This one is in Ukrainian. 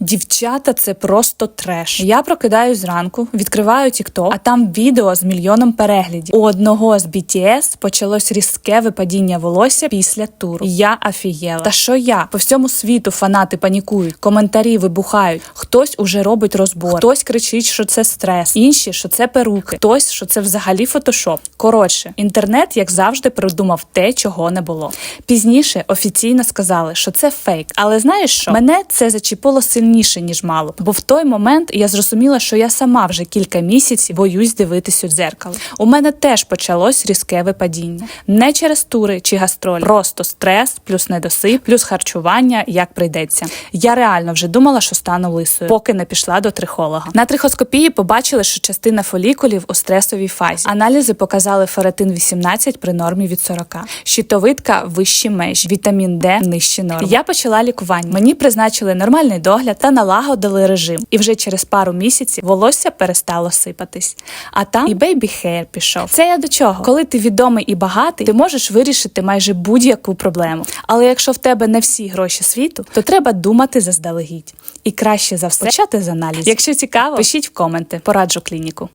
Дівчата, це просто треш. Я прокидаюсь зранку, відкриваю TikTok, а там відео з мільйоном переглядів. У одного з BTS почалось різке випадіння волосся після туру. Я афієла. Та що я? По всьому світу фанати панікують, коментарі вибухають. Хтось уже робить розбор, хтось кричить, що це стрес, інші, що це перуки, хтось, що це взагалі фотошоп. Коротше, інтернет, як завжди, придумав те, чого не було. Пізніше офіційно сказали, що це фейк. Але знаєш що? Мене це зачепило сильніше, ніж мало. Бо в той момент я зрозуміла, що я сама вже кілька місяців боюсь дивитись у дзеркало. У мене теж почалось різке випадіння. Не через тури чи гастролі, просто стрес, плюс недосип, плюс харчування, як прийдеться. Я реально вже думала, що стану лисою, поки не пішла до трихолога. На трихоскопії побачили, що частина фолікулів у стресовій фазі. Аналізи показали феретин 18 при нормі від 40, щитовидка вищі межі, вітамін Д нижчі норми. Я почала лікування. Мені призначили нормальний догляд та налагодили режим. І вже через пару місяців волосся перестало сипатись. А там і бейбі хейр пішов. Це я до чого? Коли ти відомий і багатий, ти можеш вирішити майже будь-яку проблему. Але якщо в тебе не всі гроші світу, то треба думати заздалегідь. І краще за все почати з аналізу. Якщо цікаво, пишіть в коменти, пораджу клініку.